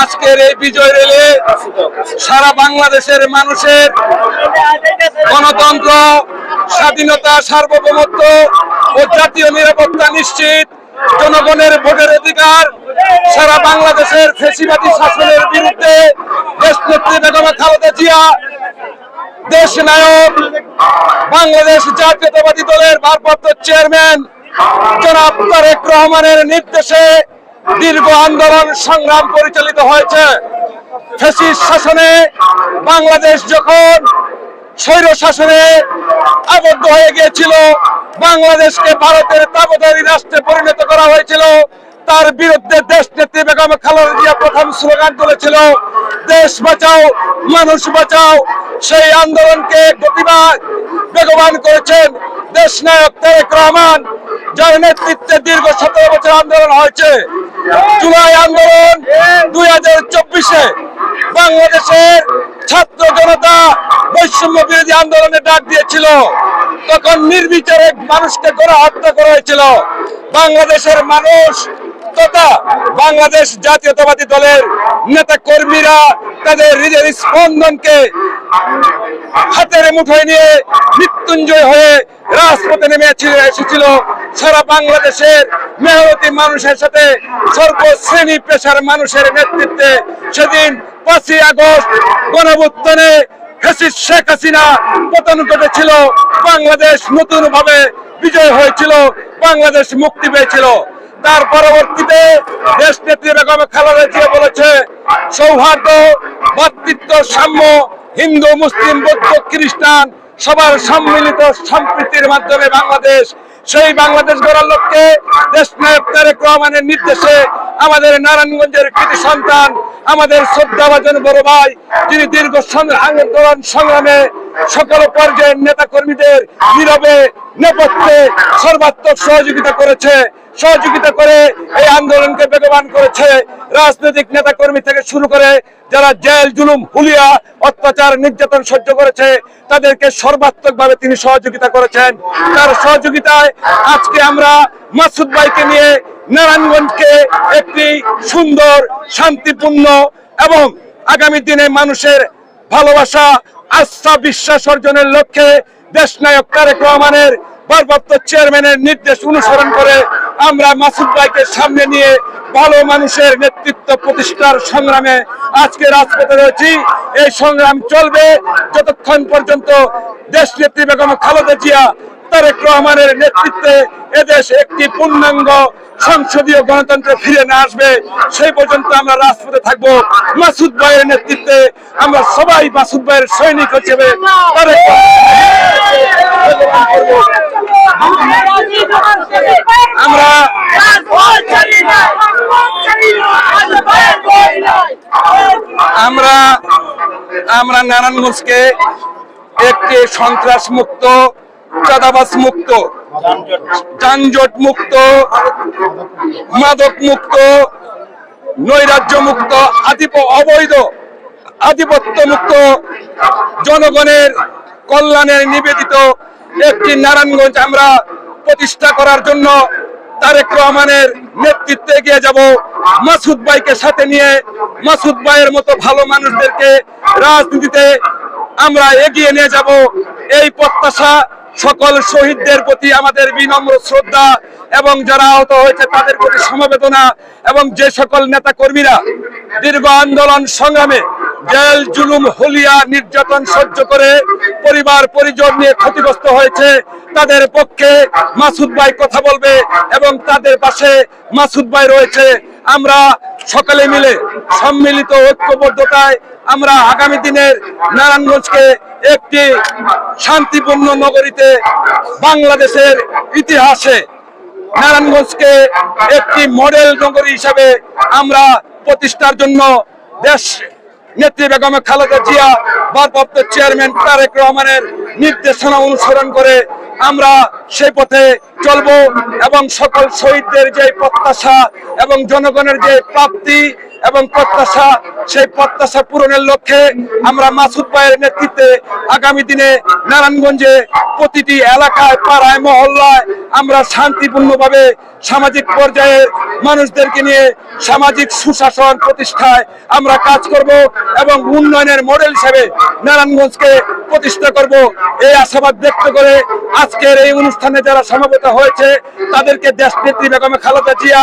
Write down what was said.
আজকের এই বিজয় রেলে সারা বাংলাদেশের মানুষের গণতন্ত্র, স্বাধীনতা, সার্বভৌমত্ব ও জাতীয় নিরাপত্তা নিশ্চিত। জনগণের ভোটের অধিকার সারা বাংলাদেশের ফেসিবাদী শাসনের বিরুদ্ধে দেশনেত্রী বেগম খালেদা জিয়া, দেশ নায়ক, বাংলাদেশ জাতীয়তাবাদী দলের ভারপ্রাপ্ত চেয়ারম্যান জনাব তারেক রহমানের নির্দেশে দীর্ঘ আন্দোলন সংগ্রাম পরিচালিত হয়েছে। ফেসিস শাসনে বাংলাদেশ যখন স্বৈর শাসনে আবদ্ধ হয়ে গিয়েছিল, বাংলাদেশকে ভারতের তাবদারি রাষ্ট্রে পরিণত করা হয়েছিল, তার বিরুদ্ধে দেশ নেত্রী বেগম খালেদা প্রথম স্লোগান তুলেছিল, দেশ বাঁচাও, মানুষ বাঁচাও। সেই আন্দোলনকে গতিবাদ বেগবান করেছেন দেশ নায়ক তারেক রহমান, যার নেতৃত্বে দীর্ঘ সতেরো বছর আন্দোলন হয়েছে। জুলাই আন্দোলন দুই হাজার চব্বিশে বাংলাদেশের ছাত্র জনতা বৈষম্য বিরোধী আন্দোলনে ডাক দিয়েছিল। তখন নির্বিচারে মানুষকে গণহত্যা হত্যা করা হয়েছিল। বাংলাদেশের মানুষ তথা বাংলাদেশ জাতীয়তাবাদী দলের নেতা কর্মীরা তাদের হৃদয়ের স্পন্দনকে হাতের মুঠোয় নিয়ে মৃত্যুঞ্জয় হয়ে রাজপথে নেমে এসে- এসেছিল। সারা বাংলাদেশের মেহনতি মানুষের সাথে সর্বশ্রেণী পেশার মানুষের নেতৃত্বে সেদিন পাঁচই আগস্ট ফ্যাসিস্ট শেখ হাসিনা পতন ঘটেছিল। বাংলাদেশ নতুন ভাবে বিজয় হয়েছিল। বাংলাদেশ মুক্তি পেয়েছিল। তার পরবর্তীতে দেশ নেত্রী বেগম বলেছে, সৌহার্দ্য, ভাতৃত্ব, সাম্য, হিন্দু, মুসলিম, বৌদ্ধ, খ্রিস্টান সবার সম্মিলিত সম্প্রীতির মাধ্যমে বাংলাদেশ সেই বাংলাদেশ গড়ার লক্ষ্যে দেশ নায়ক তারেক রহমানের নির্দেশে আমাদের নারায়ণগঞ্জের কৃতি সন্তান, আমাদের শ্রদ্ধাভাজন বড় ভাই, যিনি দীর্ঘ আন্দোলন সংগ্রামে সকল পর্যায়ের নেতা কর্মীদের নীরবে, নেপথ্যে সর্বাত্মক সহযোগিতা করেছে। সহযোগিতা করে এই আন্দোলনকে বেগবান করেছে রাজনৈতিক নেতা কর্মী থেকে শুরু করে যারা জেল, জুলুম, হুলিয়া, অত্যাচার, নির্যাতন সহ্য করেছে, তাদেরকে সর্বাত্মক ভাবে তিনি সহযোগিতা করেছেন। তার সহযোগিতায় আজকে আমরা মাসুদ ভাইকে নিয়ে নারায়ণগঞ্জকে একটি সুন্দর, শান্তিপূর্ণ এবং আগামী দিনে মানুষের ভালোবাসা, আস্থা, বিশ্বাস অর্জনের লক্ষ্যে দেশ নায়ক তারেক রহমানের ভারপ্রাপ্ত চেয়ারম্যানের নির্দেশ অনুসরণ করে আমরা মাসুদ ভাইকে সামনে নিয়ে ভালো মানুষের নেতৃত্ব প্রতিষ্ঠার সংগ্রামে আজকে রাজপথে রয়েছি। এই সংগ্রাম চলবে যতক্ষণ পর্যন্ত দেশ নেত্রী বেগম খালেদা জিয়া তারেক রহমানের নেতৃত্বে এদেশ একটি পূর্ণাঙ্গ সংসদীয় গণতন্ত্রে ফিরে না আসবে, সেই পর্যন্ত আমরা রাজপথে থাকব। মাসুদ ভাইয়ের নেতৃত্বে আমরা সবাই মাসুদ ভাইয়ের সৈনিক হিসেবে তারেক আমরা আমরা নারায়ণগঞ্জকে একটি সন্ত্রাস মুক্ত চাঁদাবাস মুক্ত যানজট মুক্ত মাদক মুক্ত নৈরাজ্য মুক্ত আধিপ, অবৈধ আধিপত্য মুক্ত জনগণের কল্যাণে নিবেদিত একটি নারায়ণগঞ্জ আমরা প্রতিষ্ঠা করার জন্য তারেক রহমানের নেতৃত্বে এগিয়ে যাব। মাসুদ ভাইকে সাথে নিয়ে মাসুদ ভাইয়ের মতো ভালো মানুষদেরকে রাজনীতিতে আমরা এগিয়ে নিয়ে যাব। এই প্রত্যাশা সকল শহীদদের প্রতি আমাদের বিনম্র শ্রদ্ধা এবং যারা আহত হয়েছে তাদের প্রতি সমবেদনা এবং যে সকল নেতা কর্মীরা দীর্ঘ আন্দোলন সংগ্রামে জেল, জুলুম, হলিয়া, নির্যাতন সহ্য করে পরিবার, পরিজন নিয়ে ক্ষতিগ্রস্ত হয়েছে। তাদের পক্ষে মাসুদ ভাই কথা বলবে এবং তাদের পাশে মাসুদ ভাই রয়েছে। আমরা সকলে মিলে সম্মিলিত ঐক্যবদ্ধতায় আমরা আগামী দিনের নারায়ণগঞ্জকে একটি শান্তিপূর্ণ নগরীতে বাংলাদেশের ইতিহাসে নারায়ণগঞ্জকে একটি মডেল নগরী হিসাবে আমরা প্রতিষ্ঠার জন্য দেশ নেত্রী বেগম খালেদা জিয়া, ভারপ্রাপ্ত চেয়ারম্যান তারেক রহমানের নির্দেশনা অনুসরণ করে আমরা সেই পথে চলব এবং সকল শহীদদের যে প্রত্যাশা এবং জনগণের যে প্রাপ্তি এবং প্রত্যাশা, সেই প্রত্যাশা পূরণের লক্ষ্যে আমরা মাসুদ ভাইয়ের নেতৃত্বে আগামী দিনে নারায়ণগঞ্জে প্রতিটি এলাকায়, পাড়ায়, মহল্লায় আমরা শান্তিপূর্ণভাবে সামাজিক পর্যায়ে মানুষদেরকে নিয়ে সামাজিক সুশাসন প্রতিষ্ঠায় আমরা কাজ করব এবং উন্নয়নের মডেল হিসেবে নারায়ণগঞ্জকে প্রতিষ্ঠা করব। এই আশাবাদ ব্যক্ত করে আজকের এই অনুষ্ঠানে যারা সমাবেত হয়েছে, তাদেরকে দেশনেত্রী বেগমে খালেদা জিয়া